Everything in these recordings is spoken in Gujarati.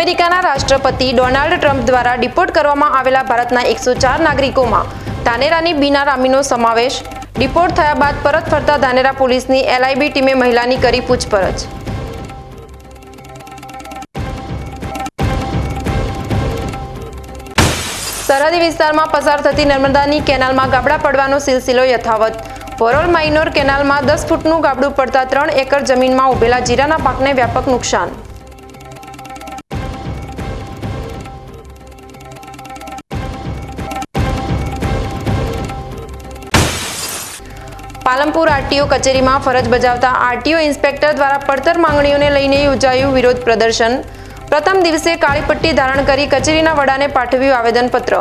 અમેરિકાના રાષ્ટ્રપતિ ડોનાલ્ડ ટ્રમ્પ દ્વારા ડિપોર્ટ કરવામાં આવેલા ભારતના એકસો ચાર નાગરિકોમાં ધાનેરાની બીના રામીનો સમાવેશ. ડિપોર્ટ થયા બાદ પરત ફરતા ધાનેરા પોલીસની એલઆઈબી ટીમે મહિલાની કરી પૂછપરછ. સરહદી વિસ્તારમાં પસાર થતી નર્મદાની કેનાલમાં ગાબડા પડવાનો સિલસિલો યથાવત. વરોલ માઇનોર કેનાલમાં દસ ફૂટનું ગાબડું પડતા ત્રણ એકર જમીનમાં ઉભેલા જીરાના પાકને વ્યાપક નુકસાન. પાલનપુર આરટીઓ કચેરીમાં ફરજ બજાવતા આરટીઓ ઇન્સ્પેક્ટર દ્વારા પડતર માંગણીઓને લઈને યોજાયું વિરોધ પ્રદર્શન. પ્રથમ દિવસે કાળી પટ્ટી ધારણ કરી કચેરીના વડાને પાઠવ્યું આવેદનપત્ર.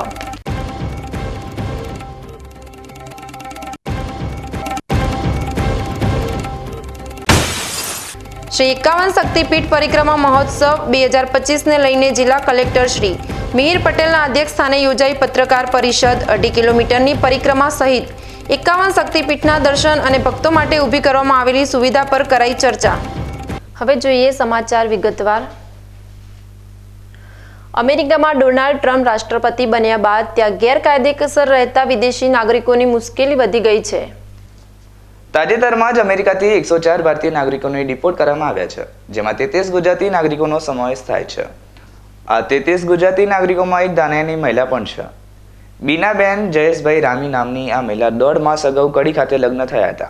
શ્રી એકાવન શક્તિપીઠ પરિક્રમા મહોત્સવ બે હજાર પચીસને લઈને જિલ્લા કલેક્ટર શ્રી મિહિર પટેલના અધ્યક્ષ સ્થાને યોજાઈ પત્રકાર પરિષદ અઢી કિલોમીટરની પરિક્રમા સહિત એકાવન શક્તિપીઠના દર્શન અને ભક્તો માટે ઊભી કરવામાં આવેલી સુવિધા પર કરાઈ ચર્ચા. હવે જોઈએ સમાચાર વિગતવાર. અમેરિકામાં ડોનાલ્ડ ટ્રમ્પ રાષ્ટ્રપતિ બન્યા બાદ ત્યાં ગેરકાયદેસર રહેતા વિદેશી નાગરિકોની મુશ્કેલી વધી ગઈ છે. તાજેતરમાં જ અમેરિકાથી એકસો ચાર ભારતીય નાગરિકોને ડિપોર્ટ કરવામાં આવ્યા છે, જેમાં તેત્રીસ ગુજરાતી નાગરિકોનો સમાવેશ થાય છે. આ તેત્રીસ ગુજરાતી નાગરિકોમાં એક દાનિયાની મહિલા પણ છે. બીનાબેન જયેશભાઈ રામી નામની આ મહિલા દોઢ માસ અગાઉ કડી ખાતે લગ્ન થયા હતા.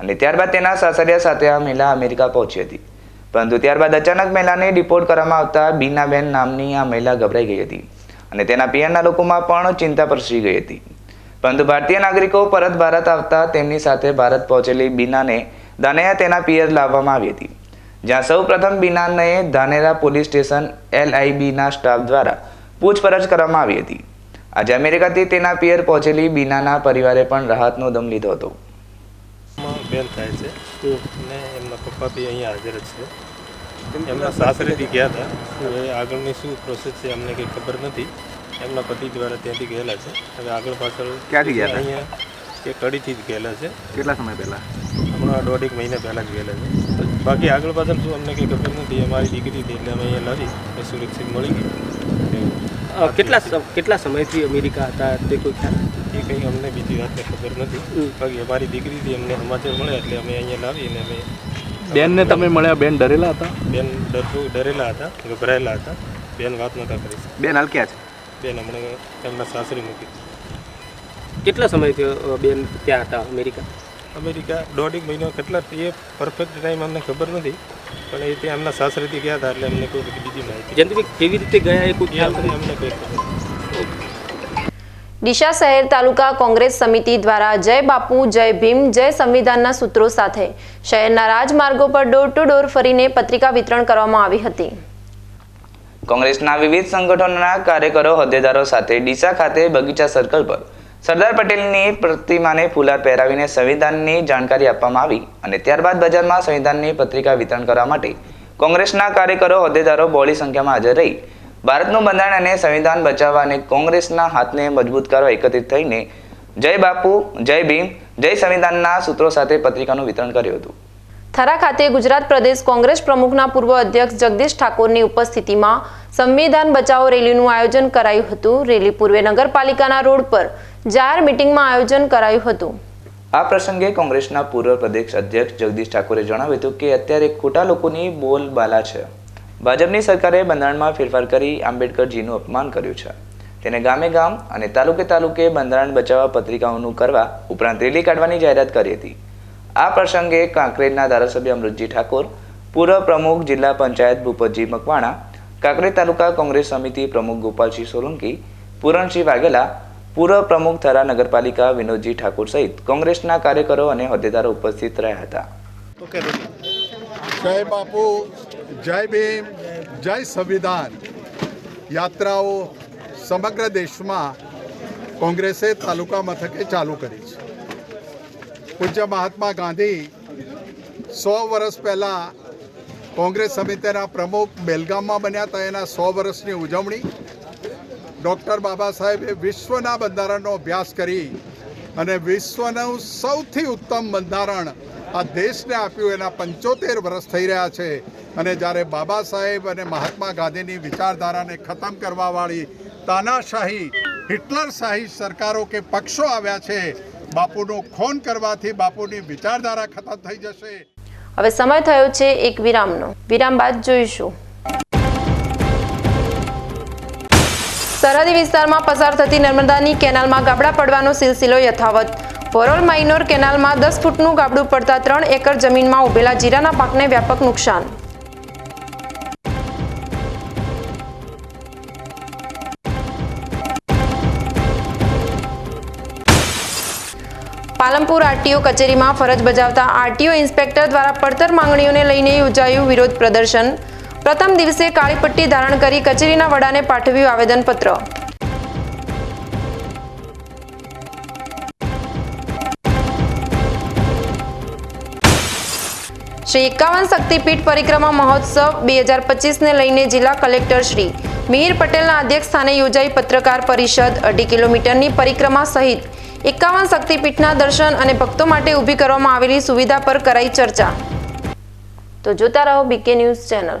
અને ત્યારબાદ તેના સાસરિયા સાથે આ મહિલા અમેરિકા પહોંચી હતી. પરંતુ ત્યારબાદ અચાનક મહિલાને ડિપોર્ટ કરવામાં આવતા બીનાબેન નામની આ મહિલા ગભરાઈ ગઈ હતી. અને તેના પિયરના લોકોમાં પણ ચિંતા પ્રસરી ગઈ હતી. પરંતુ ભારતીય નાગરિકો પરત ભારત આવતા તેમની સાથે ભારત પહોંચેલી બીનાને દાનેયા તેના પિયર લાવવામાં આવી હતી. જ્યાં સૌ પ્રથમ બીનાને ધાનેરા પોલીસ સ્ટેશન એલઆઈબીના સ્ટાફ દ્વારા પૂછપરછ કરવામાં આવી હતી. આજે અમેરિકાથી તેના પિયર પહોંચેલી બીનાના પરિવારે પણ રાહતનો દમ લીધો હતો. બેન થાય છે. ને એમના પપ્પા બી અહીંયા હાજર જ છે. એમના સાસરેથી ગયા હતા. હવે આગળની શું પ્રોસેસ છે અમને કંઈ ખબર નથી. એમના પતિ દ્વારા ત્યાંથી ગયેલા છે. હવે આગળ પાછળ ક્યાંથી ગયા હતા? અહીંયા એ કડીથી જ ગયેલા છે. કેટલા સમય પહેલાં? હમણાં દોઢેક મહિના પહેલાં જ ગયેલા છે. બાકી આગળ પાછળ શું અમને કંઈ ખબર નથી. અમારી દીકરી હતી એટલે અમે અહીંયા લાવી સુરક્ષિત મળી ગઈ. કેટલા કેટલા સમયથી અમેરિકા હતા? તે કોઈ ખ્યાલ એ કંઈ અમને બીજી વાતને ખબર નથી. બાકી અમારી દીકરીથી અમને સમાચાર મળ્યા એટલે અમે અહીંયા લાવીને અમે બેનને તમે મળ્યા? બેન ડરેલા હતા? બેન ડરવું ડરેલા હતા ગભરાયેલા હતા. બેન વાત નતા કરી બેન હાલ ક્યાં છે? બેન હમણાં એમના સાસરી મૂકી કેટલા સમયથી બેન ત્યાં હતા અમેરિકા? અમેરિકા દોઢેક મહિનો કેટલા એ પરફેક્ટ ટાઈમ અમને ખબર નથી. પણ એ ત્યાં એમના સાસરેથી ગયા હતા એટલે અમને કોઈ બીજી માહિતી જયંતિભાઈ કેવી રીતે ગયા એ કોઈ ખ્યાલ અમને નથી? અમને કોઈ ખબર ડીસા શહેર તાલુકા કોંગ્રેસ સમિતિ દ્વારા જય બાપુ જય ભીમ જય સંવિધાનના સૂત્રો સાથે શહેરના રાજમાર્ગો પર ડોર ટુ ડોર ફરીને પત્રિકા વિતરણ કરવામાં આવી હતી કોંગ્રેસના વિવિધ સંગઠનોના કાર્યકરો હોદ્દેદારો સાથે ડીસા ખાતે બગીચા સર્કલ પર સરદાર પટેલની પ્રતિમાને ફુલાર પહેરાવીને સંવિધાનની જાણકારી આપવામાં આવી અને ત્યારબાદ બજારમાં સંવિધાનની પત્રિકા વિતરણ કરવા માટે કોંગ્રેસના કાર્યકરો, હોદ્દેદારો બહોળી સંખ્યામાં હાજર રહી. ભારતનું બંધારણ અને સંવિધાન બચાવવા અને કોંગ્રેસના હાથને મજબૂત કરવા એકત્રિત થઈને જય બાપુ, જય ભીમ, જય સંવિધાનના સૂત્રો સાથે પત્રિકાનું વિતરણ કર્યું હતું. થરા ખાતે ગુજરાત પ્રદેશ કોંગ્રેસ પ્રમુખના પૂર્વ અધ્યક્ષ જગદીશ ઠાકોરની ઉપસ્થિતિમાં સંવિધાન બચાવો રેલીનું આયોજન કરાયું હતું. રેલી પૂર્વે નગરપાલિકાના રોડ પર જાહેર મિટિંગમાં આયોજન કરાયું હતું. આ પ્રસંગે કોંગ્રેસના પૂર્વ પ્રદેશ અધ્યક્ષ જગદીશ ઠાકોરે જણાવ્યું હતું કે અત્યારે ખોટા લોકોની બોલબાલા છે. ભાજપની સરકારે બંધારણમાં ફેરફાર કરી આંબેડકરજીનું અપમાન કર્યું છે. તેને ગામે ગામ અને તાલુકે તાલુકે બંધારણ બચાવવા પત્રિકાઓનું કરવા ઉપરાંત રેલી કાઢવાની જાહેરાત કરી હતી. આ પ્રસંગે કાંકરેજના ધારાસભ્ય અમૃતજી ઠાકોર, પૂર્વ પ્રમુખ જિલ્લા પંચાયત ભૂપતજી મકવાણા, કાંકરેજ તાલુકા કોંગ્રેસ સમિતિ પ્રમુખ ગોપાલસિંહ સોલંકી, પૂરણસિંહ વાઘેલા પૂર્વ પ્રમુખ થરા નગરપાલિકા વિનોદજી ઠાકુર સહિત કોંગ્રેસના કાર્યકરો અને હોદ્દેદારો ઉપસ્થિત રહ્યા હતા. જય બાપુ, જય ભીમ, જય સંવિધાન. યાત્રાઓ સમગ્ર દેશમાં કોંગ્રેસે તાલુકા મથકે ચાલુ કરી છે. પૂજ્ય મહાત્મા ગાંધી સો વર્ષ પહેલાં કોંગ્રેસ સમિતિના પ્રમુખ બેલગામમાં બન્યા હતા. એના સો વર્ષની ઉજવણી ડૉક્ટર બાબા સાહેબે વિશ્વના બંધારણનો અભ્યાસ કરી અને વિશ્વનું સૌથી ઉત્તમ બંધારણ આ દેશને આપ્યું. એના પંચોતેર વર્ષ થઈ રહ્યા છે. અને જ્યારે બાબા સાહેબ અને મહાત્મા ગાંધીની વિચારધારાને ખતમ કરવાવાળી તાનાશાહી હિટલરશાહી સરકારો કે પક્ષો આવ્યા છે, બાપુનું ખોન કરવાથી બાપુની વિચારધારા ખતમ થઈ જશે. હવે સમય થયો છે એક વિરામનો. વિરામ બાદ જોઈશું. સરહદી વિસ્તારમાં પસાર થતી નર્મદાની કેનાલમાં ગાબડા પડવાનો સિલસિલો યથાવત. વરોલ માઇનોર કેનાલમાં દસ ફૂટનું ગાબડું પડતા ત્રણ એકર જમીનમાં ઉભેલા જીરાના પાકને વ્યાપક નુકસાન. પાલનપુર આરટીઓ કચેરીમાં ફરજ બજાવતા આરટીઓ ઇન્સ્પેક્ટર દ્વારા પડતર માંગણીઓને લઈને યોજાયું વિરોધ પ્રદર્શન. પ્રથમ દિવસે કાળી પટ્ટી ધારણ કરી કચેરીના વડાને પાઠવ્યું આવેદનપત્ર. શ્રી એકાવન શક્તિપીઠ પરિક્રમા મહોત્સવ બે હજાર પચીસને લઈને જિલ્લા કલેક્ટર શ્રી મિહિર પટેલના અધ્યક્ષ સ્થાને યોજાઈ પત્રકાર પરિષદ અઢી કિલોમીટરની પરિક્રમા સહિત એકાવન શક્તિપીઠના દર્શન અને ભક્તો માટે ઊભી કરવામાં આવેલી સુવિધા પર કરાઈ ચર્ચા. તો જોતા રહો BK news channel.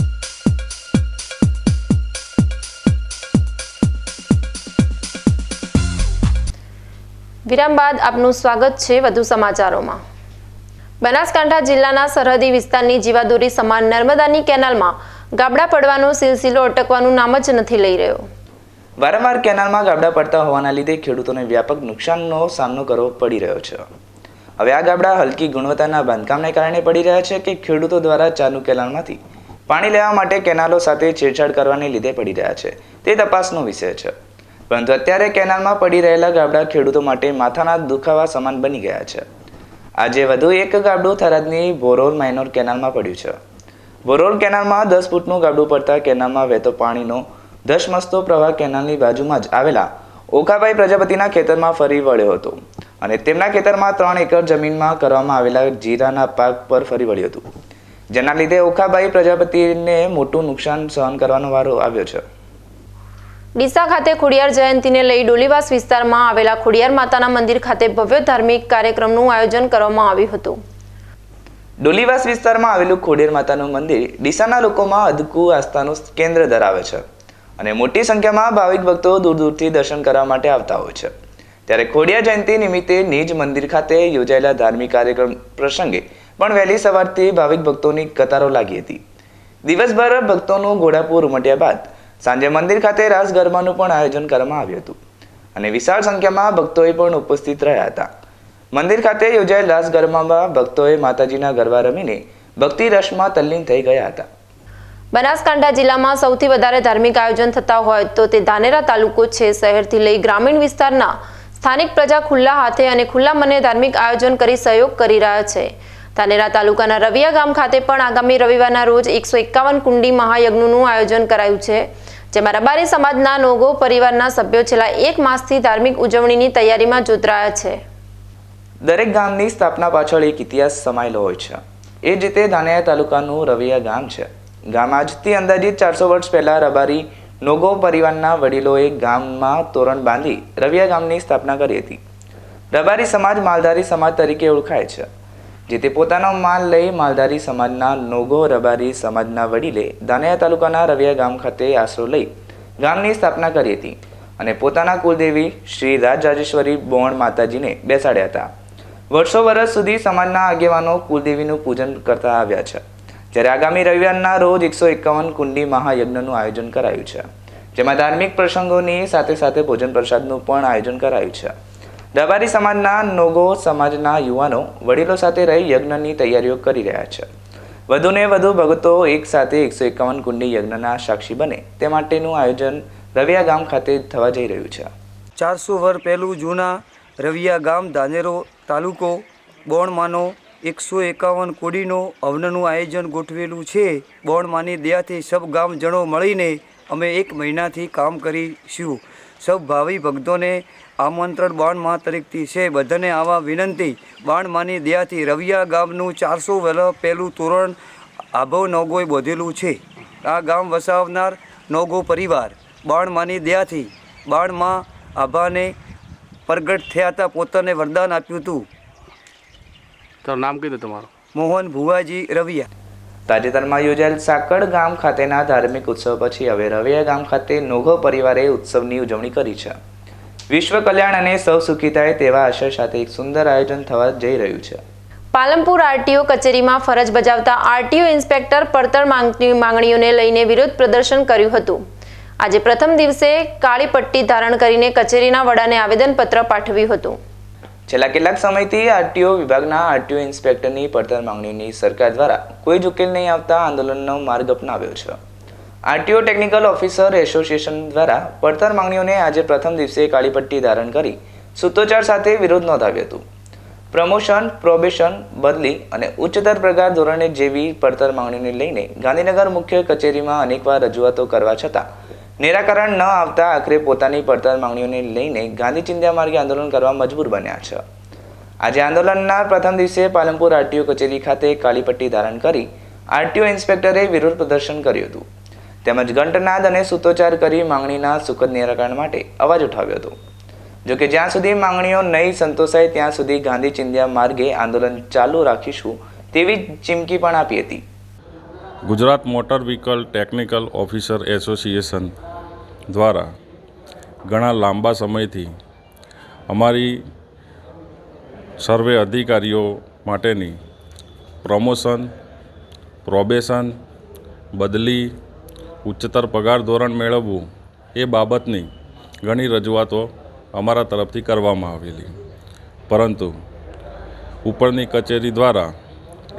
વિરામ બાદ આપનું સ્વાગત છે વધુ સમાચારોમાં. બનાસકાંઠા જિલ્લાના સરહદી વિસ્તારની જીવાદોરી સમાન નર્મદાની કેનાલમાં ગાબડા પડવાનો સિલસિલો અટકવાનું નામ જ નથી લઈ રહ્યો. વારંવાર કેનાલમાં ગાબડા પડતા હોવાના લીધે ખેડૂતોને વ્યાપક નુકસાનનો સામનો કરવો પડી રહ્યો છે. હવે આ ગાબડા હલકી ગુણવત્તાના બાંધકામને કારણે પડી રહ્યા છે કે ખેડૂતો દ્વારા ચાલુ કેનાલમાંથી પાણી લેવા માટે કેનાલો સાથે છેડછાડ કરવાને લીધે પડી રહ્યા છે. તે તપાસનો વિષય છે. પરંતુ અત્યારે કેનાલમાં પડી રહેલા ગાબડા ખેડૂતો માટે માથાના દુખાવા સમાન બની ગયા છે. આજે વધુ એક ગાબડું થરાદની બોરોલ માઇનોર કેનાલમાં પડ્યું છે. બોરોલ કેનાલમાં દસ ફૂટનું ગાબડું પડતા કેનાલમાં વહેતો પાણીનો ધસમસતો પ્રવાહ કેનાલની બાજુમાં જ આવેલા ઓખાભાઈ પ્રજાપતિના ખેતરમાં ફરી વળ્યો હતો અને તેમના ખેતરમાં ત્રણ એકર જમીનમાં કરવામાં આવેલા જીરાના પાક પર ફરી વળ્યું હતું. જેના લીધે ઓખાબાઈ પ્રજાપતિને મોટું નુકસાન સહન કરવાનો વારો આવ્યો છે. ડીસા ખાતે ખોડિયાર જયંતિને લઈ ડોલીવાસ વિસ્તારમાં આવેલા ખોડિયાર માતાના મંદિર ખાતે ભવ્ય ધાર્મિક કાર્યક્રમનું આયોજન કરવામાં આવ્યું હતું. ડોલીવાસ વિસ્તારમાં આવેલું ખોડિયાર માતાનું મંદિર ડીસાના લોકોમાં અદકુ આસ્થાનું કેન્દ્ર ધરાવે છે અને મોટી સંખ્યામાં ભાવિક ભક્તો દૂર દૂરથી દર્શન કરવા માટે આવતા હોય છે. ત્યારે ખોડિયાર જયંતિ નિમિત્તે નિજ મંદિર ખાતે યોજાયેલા ધાર્મિક કાર્યક્રમ પ્રસંગે પણ વહેલી સવારથી ભાવિક ભક્તોની કતારો લાગી હતી. દિવસભર ભક્તોનું ઘોડાપુર ઉમટ્યા બાદ સાંજે મંદિર ખાતે રાસ ગરબાનું પણ આયોજન કરવામાં આવ્યું હતું. અને વિશાળ સંખ્યામાં ભક્તોએ પણ ઉપસ્થિત રહ્યા હતા. મંદિર ખાતે યોજાયેલ રાસ ગરબામાં ભક્તોએ માતાજીના ગરબા રમીને ભક્તિ રસમાં તલ્લીન થઈ ગયા હતા. બનાસકાંઠા જિલ્લામાં સૌથી વધારે ધાર્મિક આયોજન થતા હોય તો તે ધાનેરા તાલુકો છે. શહેરથી લઈ ગ્રામીણ વિસ્તારના સ્થાનિક પ્રજા ખુલ્લા હાથે અને ખુલ્લા મને ધાર્મિક આયોજન કરી સહયોગ કરી રહ્યા છે. ધાનેરા તાલુકાના રવિયા ગામ ખાતે પણ આગામી રવિવારના રોજ એકસો એકાવન કુંડી મહાયજ્ઞનું આયોજન કરાયું છે, જેમાં રબારી સમાજના નોગો પરિવારના સભ્યો છેલ્લા એક માસથી ધાર્મિક ઉજવણીની તૈયારીમાં જોતરાયા છે. દરેક ગામની સ્થાપના પાછળ એક ઇતિહાસ સમાયેલો હોય છે. એ જ રીતે ધાનેરા તાલુકાનું રવિયા ગામ છે. ગામ આજથી અંદાજિત ચારસો વર્ષ પહેલા રબારી નોગો પરિવારના વડીલોએ ગામમાં તોરણ બાંધી રવિયા ગામની સ્થાપના કરી હતી. રબારી સમાજ માલધારી સમાજ તરીકે ઓળખાય છે. જેથી પોતાનો માલ લઈ માલધારી સમાજના નોગો, રબારી સમાજના વડીલે ધાનેરા તાલુકાના રવિયા ગામ ખાતે આશરો લઈ ગામની સ્થાપના કરી હતી અને પોતાના કુલદેવી શ્રી રાજરાજેશ્વરી બોણ માતાજીને બેસાડ્યા હતા. વર્ષો વર્ષ સુધી સમાજના આગેવાનો કુલદેવીનું પૂજન કરતા આવ્યા છે. જ્યારે આગામી રવિવારના રોજ એકસો એકાવન કુંડી મહાયજ્ઞનું આયોજન કરાયું છે. જેમાં ધાર્મિક પ્રસંગોની સાથે સાથે ભોજન પ્રસાદનું પણ આયોજન કરાયું છે. રબારી સમાજના નોગો સમાજના યુવાનો વડીલો સાથે રહી યજ્ઞની તૈયારીઓ કરી રહ્યા છે. વધુને વધુ ભક્તો એક સાથે એકસો એકાવન કુંડી યજ્ઞના સાક્ષી બને તે માટેનું આયોજન રવિયા ગામ ખાતે થવા જઈ રહ્યું છે. ચારસો વર્ષ પહેલું જૂના રવિયા ગામ ધાનેરો તાલુકો બોણમાનો એકસો એકાવન કોડીનો હવનનું આયોજન ગોઠવેલું છે. બોણમાની દયાથી સબ ગામજનો મળીને અમે એક મહિનાથી કામ કરીશું. સૌ ભાવિ ભક્તોને આમંત્રણ બાણમાં તરીકથી છે. બધાને આવા વિનંતી. બાણમાંની દયાથી રવિયા ગામનું ચારસો વર્ષ પહેલું તોરણ આભવ નોગોએ બોધેલું છે. આ ગામ વસાવનાર નોગો પરિવાર બાણમાંની દયાથી બાણમાં આભાને પ્રગટ થયા હતા. પોતાને વરદાન આપ્યું હતું. તારું નામ કીધું તમારું. મોહન ભુવાજી રવિયા. તાજેતરમાં યોજાયેલ સાકડ ગામ ખાતેના ધાર્મિક ઉત્સવ પછી હવે રવિયા ગામ ખાતે નોઘો પરિવારે ઉત્સવની ઉજવણી કરી છે. વિશ્વ કલ્યાણ અને સૌ સુખી થાય તેવા આશય સાથે એક સુંદર આયોજન થવા જઈ રહ્યું છે. પાલનપુર આરટીઓ કચેરીમાં ફરજ બજાવતા આરટીઓ ઇન્સ્પેક્ટર પડતર માંગણી- માંગણીઓને લઈને વિરોધ પ્રદર્શન કર્યું હતું. આજે પ્રથમ દિવસે કાળી પટ્ટી ધારણ કરીને કચેરીના વડાને આવેદનપત્ર પાઠવ્યું હતું. છેલ્લા કેટલાક સમયથી આરટીઓ વિભાગના આરટીઓ ઇન્સ્પેક્ટરની પડતર માંગણીઓની સરકાર દ્વારા કોઈ જ ઉકેલ નહીં આવતા આંદોલનનો માર્ગ અપનાવ્યો છે. આરટીઓ ટેકનિકલ ઓફિસર એસોસિએશન દ્વારા પડતર માંગણીઓને આજે પ્રથમ દિવસે કાળી પટ્ટી ધારણ કરી સૂત્રોચ્ચાર સાથે વિરોધ નોંધાવ્યો હતો. પ્રમોશન, પ્રોબેશન, બદલી અને ઉચ્ચતર પ્રકાર ધોરણે જેવી પડતર માંગણીઓને લઈને ગાંધીનગર મુખ્ય કચેરીમાં અનેકવાર રજૂઆતો કરવા છતાં નિરાકરણ ન આવતા આખરે પોતાની પડતર માંગણીઓને લઈને ગાંધી ચિંધ્યા માર્ગે આંદોલન કરવા મજબૂર બન્યા છે. આજે આંદોલનના પ્રથમ દિવસે પાલનપુર આરટીઓ કચેરી ખાતે કાળી પટ્ટી ધારણ કરી આરટીઓ ઇન્સ્પેક્ટરે વિરોધ પ્રદર્શન કર્યું હતું. તેમજ ઘંટનાદ અને સૂતોચ્ચાર કરી માંગણીના સુખદ નિરાકરણ માટે અવાજ ઉઠાવ્યો હતો. જોકે જ્યાં સુધી માંગણીઓ નહીં સંતોષાય, ત્યાં સુધી ગાંધી ચિંધ્યા માર્ગે આંદોલન ચાલુ રાખીશું તેવી ચીમકી પણ આપી હતી. Gujarat motor vehicle technical officer association દ્વારા ઘણા લાંબા સમયથી અમારી સર્વે અધિકારીઓ માટેની પ્રમોશન, પ્રોબેશન, બદલી ઉચ્ચતર પગાર ધોરણ મેળવવું એ બાબતની ઘણી રજૂઆતો અમારા તરફથી કરવામાં આવેલી. પરંતુ ઉપરની કચેરી દ્વારા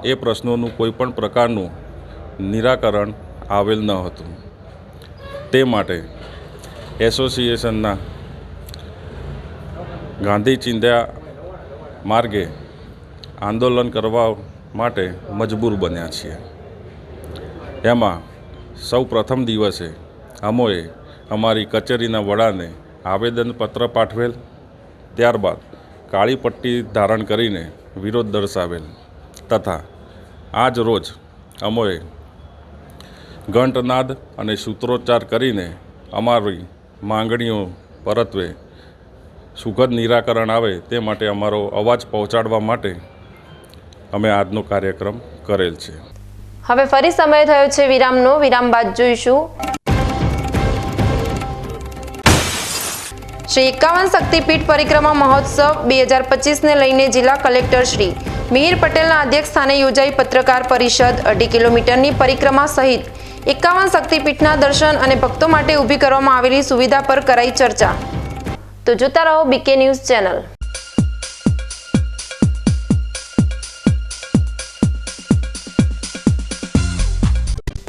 એ પ્રશ્નોનું કોઈ પણ પ્રકારનું નિરાકરણ આવેલ ન હતું. તે માટે એસોસિએશનના ગાંધી ચિંધ્યા માર્ગે આંદોલન કરવા માટે મજબૂર બન્યા છીએ. એમાં સૌ પ્રથમ દિવસે અમોએ અમારી કચેરીના વડાને આવેદનપત્ર પાઠવેલ, ત્યારબાદ કાળી પટ્ટી ધારણ કરીને વિરોધ દર્શાવેલ તથા આજ રોજ અમોએ ઘંટનાદ અને સૂત્રોચ્ચાર કરીને અમારી માંગણીઓ પરત્વે સુખદ નિરાકરણ આવે તે માટે અમારો અવાજ પહોંચાડવા માટે અમે આજનો કાર્યક્રમ કરેલ છે. હવે ફરી સમય થયો છે વિરામનો. વિરામ બાદ જોઈશું. શ્રી એકાવન શક્તિપીઠ પરિક્રમા મહોત્સવ બે હજાર પચીસને લઈને જિલ્લા કલેક્ટર શ્રી મિહિર પટેલના અધ્યક્ષ સ્થાને યોજાઈ પત્રકાર પરિષદ અઢી કિલોમીટરની પરિક્રમા સહિત એકાવન શક્તિપીઠના દર્શન અને ભક્તો માટે ઊભી કરવામાં આવેલી સુવિધા પર કરાઈ ચર્ચા. તો જોતા રહો બીકે ન્યૂઝ ચેનલ.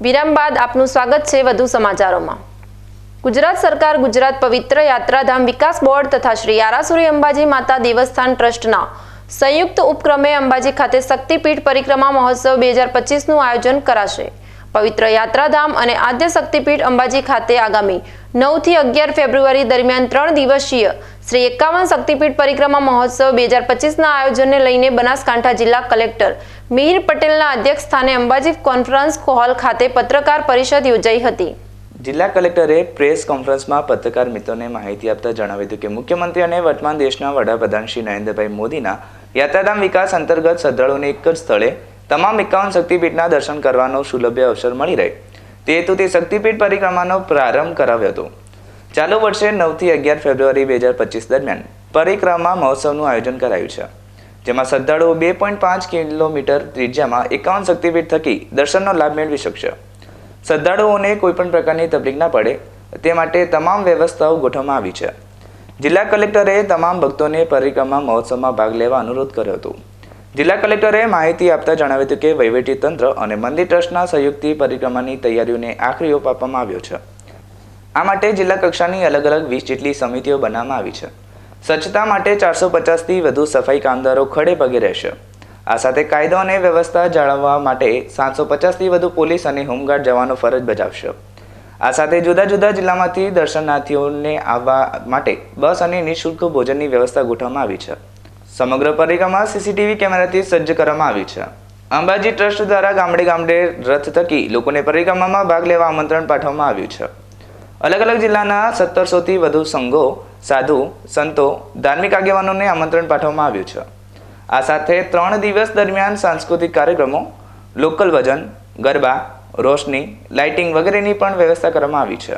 વિરામ બાદ આપનું સ્વાગત છે વધુ સમાચારોમાં. ગુજરાત સરકાર ગુજરાત પવિત્ર યાત્રાધામ વિકાસ બોર્ડ તથા શ્રી આરાસુરી અંબાજી માતા દેવસ્થાન ટ્રસ્ટના સંયુક્ત ઉપક્રમે અંબાજી ખાતે શક્તિપીઠ પરિક્રમા મહોત્સવ બે હજાર પચીસનું આયોજન કરાશે. પવિત્ર યાત્રાધામ અને આદ્ય શક્તિપીઠ અંબાજી ખાતે આગામી નવથી અગિયાર ફેબ્રુઆરી દરમિયાન ત્રણ દિવસીય શ્રી એકાવન શક્તિપીઠ પરિક્રમા મહોત્સવ બે હજાર પચીસના આયોજનને લઈને બનાસકાંઠા જિલ્લા કલેક્ટર મિહિર પટેલના અધ્યક્ષ સ્થાને અંબાજી કોન્ફરન્સ હોલ ખાતે પત્રકાર પરિષદ યોજાઈ હતી. જિલ્લા કલેક્ટરે પ્રેસ કોન્ફરન્સમાં પત્રકાર મિત્રોને માહિતી આપતા જણાવ્યું હતું કે મુખ્યમંત્રી અને વર્તમાન દેશના વડાપ્રધાન શ્રી નરેન્દ્રભાઈ મોદીના યાત્રાધામ વિકાસ અંતર્ગત શ્રદ્ધાળુઓને એક જ સ્થળે તમામ એકાવન શક્તિપીઠના દર્શન કરવાનો સુલભ્ય અવસર મળી રહે. તે હેતુથી શક્તિપીઠ પરિક્રમાનો પ્રારંભ કરાવ્યો હતો. ચાલુ વર્ષે નવથી અગિયાર ફેબ્રુઆરી બે હજાર પચીસ દરમિયાન પરિક્રમા મહોત્સવનું આયોજન કરાયું છે, જેમાં શ્રદ્ધાળુઓ બે પોઈન્ટ પાંચ કિલોમીટર ત્રિજ્યામાં એકાવન શક્તિપીઠ થકી દર્શનનો લાભ મેળવી શકશે. શ્રદ્ધાળુઓને કોઈપણ પ્રકારની તકલીફ ના પડે, તે માટે તમામ વ્યવસ્થાઓ ગોઠવવામાં આવી છે. જિલ્લા કલેક્ટરે તમામ ભક્તોને પરિક્રમા મહોત્સવમાં ભાગ લેવા અનુરોધ કર્યો હતો. જિલ્લા કલેક્ટરે માહિતી આપતા જણાવ્યું હતું કે વહીવટી તંત્ર અને મંદિર ટ્રસ્ટના સંયુક્ત પરિક્રમાની તૈયારીઓને આખરી ઓપ આપવામાં આવ્યો છે. આ માટે જિલ્લા કક્ષાની અલગ અલગ વીસ જેટલી સમિતિઓ બનાવવામાં આવી છે. સ્વચ્છતા માટે ચારસો પચાસથી વધુ સફાઈ કામદારો ખડે પગે રહેશે. આ સાથે કાયદો અને વ્યવસ્થા જાળવવા માટે સાતસો પચાસથી વધુ પોલીસ અને હોમગાર્ડ જવાનો ફરજ બજાવશે. આ સાથે જુદા જુદા જિલ્લામાંથી દર્શનાર્થીઓને આવવા માટે બસ અને નિઃશુલ્ક ભોજનની વ્યવસ્થા ગોઠવવામાં આવી છે. સમગ્ર પરિક્રમા સીસીટીવી કેમેરાથી સજ્જ કરવામાં આવી છે. અંબાજી ટ્રસ્ટ દ્વારા ગામડે ગામડે રથ થકી લોકોને પરિક્રમામાં ભાગ લેવા આમંત્રણ પાઠવવામાં આવ્યું છે. અલગ અલગ જિલ્લાના સત્તરસોથી વધુ સંઘો, સાધુ, સંતો, ધાર્મિક આગેવાનોને આમંત્રણ પાઠવવામાં આવ્યું છે. આ સાથે ત્રણ દિવસ દરમિયાન સાંસ્કૃતિક કાર્યક્રમો, લોકલ ભજન, ગરબા, રોશની, લાઇટિંગ વગેરેની પણ વ્યવસ્થા કરવામાં આવી છે.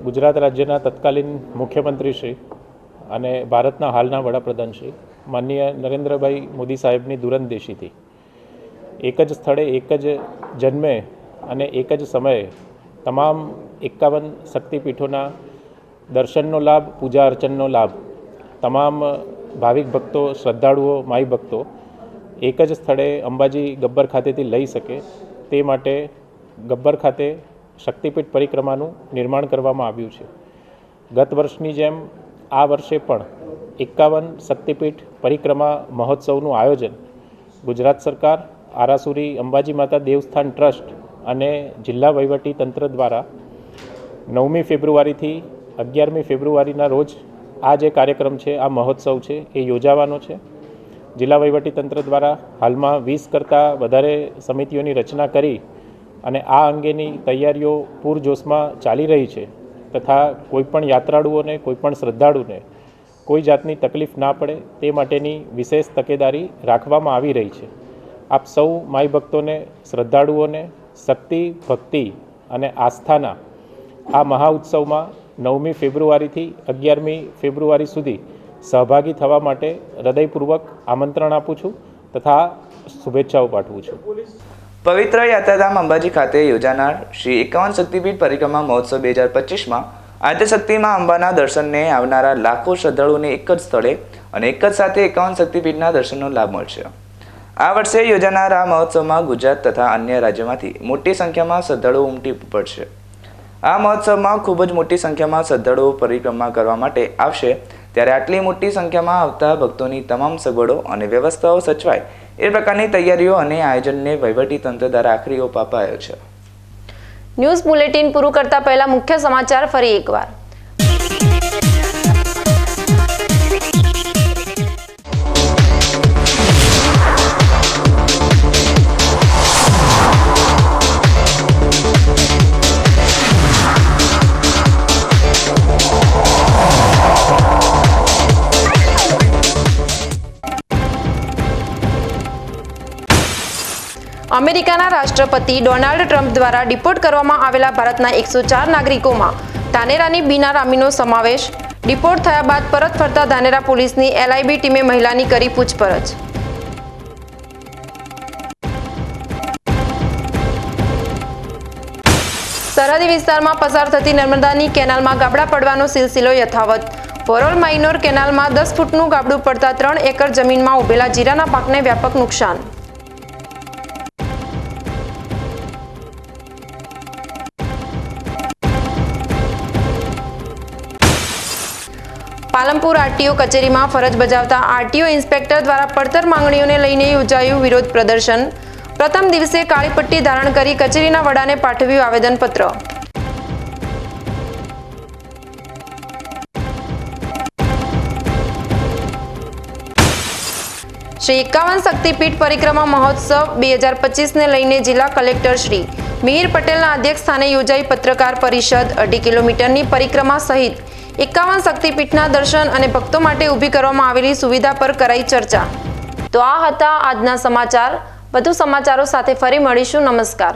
ગુજરાત રાજ્યના તત્કાલીન મુખ્યમંત્રી શ્રી અને ભારતના હાલના વડાપ્રધાન શ્રી માનનીય નરેન્દ્રભાઈ મોદી સાહેબની દૂરંદેશીથી. એક જ સ્થળે, એક જ જન્મે અને એક જ સમયે તમામ એકાવન શક્તિપીઠોના દર્શનનો લાભ, પૂજા અર્ચનનો લાભ, તમામ ભાવિક ભક્તો, શ્રદ્ધાળુઓ, માઈ ભક્તો એક જ સ્થળે અંબાજી ગબ્બર ખાતેથી લઈ શકે તે માટે ગબ્બર ખાતે શક્તિપીઠ પરિક્રમાનું નિર્માણ કરવામાં આવ્યું છે. ગત વર્ષની જેમ આ વર્ષે પણ એકાવન શક્તિપીઠ પરિક્રમા મહોત્સવનું આયોજન ગુજરાત સરકાર, આરાસુરી અંબાજી માતા દેવસ્થાન ટ્રસ્ટ અને જિલ્લા વહીવટી તંત્ર દ્વારા નવમી ફેબ્રુઆરીથી અગિયારમી ફેબ્રુઆરીના રોજ આ જે કાર્યક્રમ છે, આ મહોત્સવ છે, એ યોજાવાનો છે. જિલ્લા વહીવટી તંત્ર દ્વારા હાલમાં વીસ કરતાં વધારે સમિતિઓની રચના કરી અને આ અંગેની તૈયારીઓ પૂરજોશમાં ચાલી રહી છે. તથા કોઈપણ યાત્રાળુઓને કોઈપણ શ્રદ્ધાળુને કોઈ જાતની તકલીફ ના પડે તે માટેની વિશેષ તકેદારી રાખવામાં આવી રહી છે. આપ સૌ માય ભક્તોને, શ્રદ્ધાળુઓને, શક્તિ, ભક્તિ અને આસ્થાના આ મહાઉત્સવમાં નવમી ફેબ્રુઆરીથી અગિયારમી ફેબ્રુઆરી સુધી સહભાગી થવા માટે હૃદયપૂર્વક આમંત્રણ આપું છું તથા શુભેચ્છાઓ પાઠવું છું. પવિત્ર યાત્રાધામ અંબાજી ખાતે યોજાનાર શ્રી એકાવન શક્તિપીઠ પરિક્રમા મહોત્સવ બે હજાર પચીસમાં આદ્યશક્તિમાં અંબાના દર્શનને આવનારા લાખો શ્રદ્ધાળુઓને એક જ સ્થળે અને એક જ સાથે એકાવન શક્તિપીઠના દર્શનનો લાભ મળશે. આ વર્ષે યોજાનાર આ મહોત્સવમાં ગુજરાત તથા અન્ય રાજ્યોમાંથી મોટી સંખ્યામાં શ્રદ્ધાળુઓ ઉમટી પડશે. આ મહોત્સવમાં ખૂબ જ મોટી સંખ્યામાં શ્રદ્ધાળુઓ પરિક્રમા કરવા માટે આવશે. ત્યારે આટલી મોટી સંખ્યામાં આવતા ભક્તોની તમામ સગવડો અને વ્યવસ્થાઓ સચવાય એ પ્રકારની તૈયારીઓ અને આયોજનને વહીવટી તંત્ર દ્વારા આખરી ઓપ અપાયો છે. ન્યૂઝ બુલેટિન પૂરું કરતા પહેલા મુખ્ય સમાચાર ફરી એકવાર. અમેરિકાના રાષ્ટ્રપતિ ડોનાલ્ડ ટ્રમ્પ દ્વારા ડિપોર્ટ કરવામાં આવેલા ભારતના એકસો ચાર નાગરિકોમાં ધાનેરાની બીના રામીનો સમાવેશ. ડિપોર્ટ થયા બાદ પરત ફરતા ધાનેરા પોલીસની એલઆઈબી ટીમે મહિલાની કરી પૂછપરછ. સરહદી વિસ્તારમાં પસાર થતી નર્મદાની કેનાલમાં ગાબડા પડવાનો સિલસિલો યથાવત. વરોલ માઇનોર કેનાલમાં દસ ફૂટનું ગાબડું પડતા ત્રણ એકર જમીનમાં ઉભેલા જીરાના પાકને વ્યાપક નુકસાન. પાલનપુર આરટીઓ કચેરીમાં ફરજ બજાવતા આરટીઓ ઇન્સ્પેક્ટર દ્વારા પડતર માંગણીઓને લઈને યોજાયું વિરોધ પ્રદર્શન. પ્રથમ દિવસે કાળી પટ્ટી ધારણ કરી કચેરીના વડાને પાઠવ્યું આવેદનપત્ર. શ્રી એકાવન શક્તિપીઠ પરિક્રમા મહોત્સવ બે હજાર પચીસને લઈને જિલ્લા કલેક્ટર શ્રી મિહિર પટેલના અધ્યક્ષ સ્થાને યોજાઈ પત્રકાર પરિષદ અઢી કિલોમીટરની પરિક્રમા સહિત એકાવન શક્તિપીઠના દર્શન અને ભક્તો માટે ઊભી કરવામાં આવેલી સુવિધા પર કરાઈ ચર્ચા. તો આ હતા આજના સમાચાર. વધુ સમાચારો સાથે ફરી મળીશું. નમસ્કાર.